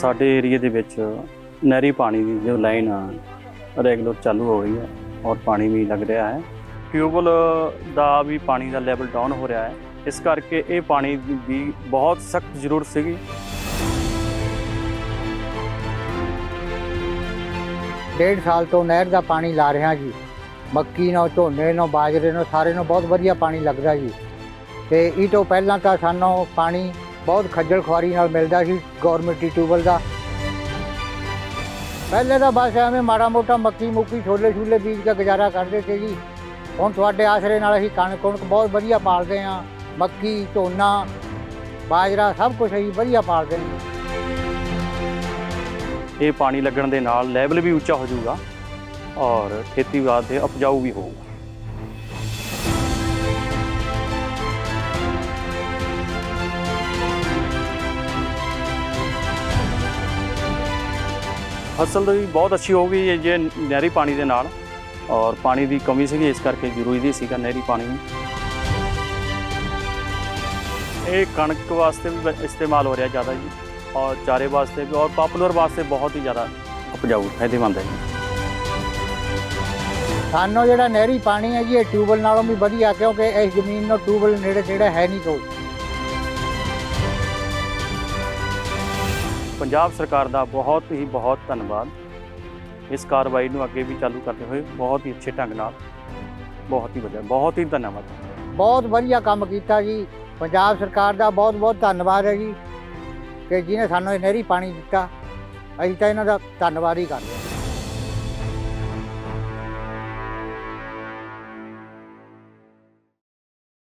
ਸਾਡੇ ਏਰੀਏ ਦੇ ਵਿੱਚ ਨਹਿਰੀ ਪਾਣੀ ਦੀ ਜੋ ਲਾਈਨ ਆ, ਰੈਗੂਲਰ ਚਾਲੂ ਹੋ ਰਹੀ ਹੈ ਔਰ ਪਾਣੀ ਵੀ ਲੱਗ ਰਿਹਾ ਹੈ। ਟਿਊਬਲ ਦਾ ਵੀ ਪਾਣੀ ਦਾ ਲੈਵਲ ਡਾਊਨ ਹੋ ਰਿਹਾ ਹੈ। ਇਸ ਕਰਕੇ ਇਹ ਪਾਣੀ ਦੀ ਬਹੁਤ ਸਖਤ ਜ਼ਰੂਰਤ ਸੀਗੀ। ਡੇਢ ਸਾਲ ਤੋਂ ਨਹਿਰ ਦਾ ਪਾਣੀ ਲਾ ਰਿਹਾ ਜੀ। ਮੱਕੀ ਨੂੰ, ਝੋਨੇ ਨੂੰ, ਬਾਜਰੇ ਨੂੰ, ਸਾਰੇ ਨੂੰ ਬਹੁਤ ਵਧੀਆ ਪਾਣੀ ਲੱਗਦਾ ਜੀ। ਤੇ ਇਹ ਤੋਂ ਪਹਿਲਾਂ ਤਾਂ ਸਾਨੂੰ ਪਾਣੀ ਬਹੁਤ ਖੱਜਲ ਖੁਆਰੀ ਨਾਲ ਮਿਲਦਾ ਸੀ ਗਵਰਨਮੈਂਟ ਟਿਊਬਲ ਦਾ। ਪਹਿਲੇ ਤਾਂ ਬਸ ਐਵੇਂ ਮਾੜਾ ਮੋਟਾ ਮੱਕੀ ਮੁੱਕੀ ਛੋਲੇ ਛੂਲੇ ਬੀਜ ਕੇ ਗੁਜ਼ਾਰਾ ਕਰਦੇ ਸੀ ਜੀ। ਹੁਣ ਤੁਹਾਡੇ ਆਸਰੇ ਨਾਲ ਅਸੀਂ ਕਣਕ ਕੁਣਕ ਬਹੁਤ ਵਧੀਆ ਪਾਲਦੇ ਹਾਂ। ਮੱਕੀ, ਝੋਨਾ, ਬਾਜਰਾ ਸਭ ਕੁਝ ਅਸੀਂ ਵਧੀਆ ਪਾਲਦੇ ਹਾਂ। ਇਹ ਪਾਣੀ ਲੱਗਣ ਦੇ ਨਾਲ ਲੈਵਲ ਵੀ ਉੱਚਾ ਹੋ ਜਾਊਗਾ ਔਰ ਖੇਤੀ 'ਤੇ ਉਪਜਾਊ ਵੀ ਹੋਊਗਾ। ਫਸਲ ਵੀ ਬਹੁਤ ਅੱਛੀ ਹੋਊਗੀ ਇਹ ਜੇ ਨਹਿਰੀ ਪਾਣੀ ਦੇ ਨਾਲ। ਔਰ ਪਾਣੀ ਦੀ ਕਮੀ ਸੀਗੀ, ਇਸ ਕਰਕੇ ਜ਼ਰੂਰੀ ਵੀ ਸੀਗਾ ਨਹਿਰੀ ਪਾਣੀ ਵੀ ਇਹ ਕਣਕ ਵਾਸਤੇ ਵੀ ਬ- ਇਸਤੇਮਾਲ ਹੋ ਰਿਹਾ ਜ਼ਿਆਦਾ ਜੀ। ਔਰ ਚਾਰੇ ਵਾਸਤੇ ਵੀ, ਔਰ ਪਾਪੂਲਰ ਵਾਸਤੇ ਬਹੁਤ ਹੀ ਜ਼ਿਆਦਾ ਉਪਜਾਊ, ਫਾਇਦੇਮੰਦ ਹੈ ਜੀ। ਸਾਨੂੰ ਜਿਹੜਾ ਨਹਿਰੀ ਪਾਣੀ ਹੈ ਜੀ, ਇਹ ਟਿਊਬਲ ਨਾਲੋਂ ਵੀ ਵਧੀਆ, ਕਿਉਂਕਿ ਇਸ ਜ਼ਮੀਨ ਨੂੰ ਟਿਊਬਲ ਨੇੜੇ ਤੇੜੇ ਹੈ ਨਹੀਂ ਕੋਈ। ਪੰਜਾਬ ਸਰਕਾਰ ਦਾ ਬਹੁਤ ਹੀ ਬਹੁਤ ਧੰਨਵਾਦ। ਇਸ ਕਾਰਵਾਈ ਨੂੰ ਅੱਗੇ ਵੀ ਚਾਲੂ ਕਰਦੇ ਹੋਏ ਬਹੁਤ ਹੀ ਅੱਛੇ ਢੰਗ ਨਾਲ, ਬਹੁਤ ਹੀ ਵਧੀਆ, ਬਹੁਤ ਹੀ ਧੰਨਵਾਦ। ਬਹੁਤ ਵਧੀਆ ਕੰਮ ਕੀਤਾ ਜੀ। ਪੰਜਾਬ ਸਰਕਾਰ ਦਾ ਬਹੁਤ ਬਹੁਤ ਧੰਨਵਾਦ ਹੈ ਜੀ ਕਿ ਜਿਹਨੇ ਸਾਨੂੰ ਇਹ ਨਹਿਰੀ ਪਾਣੀ ਦਿੱਤਾ। ਅਸੀਂ ਤਾਂ ਇਹਨਾਂ ਦਾ ਧੰਨਵਾਦ ਹੀ ਕਰਦੇ ਹਾਂ।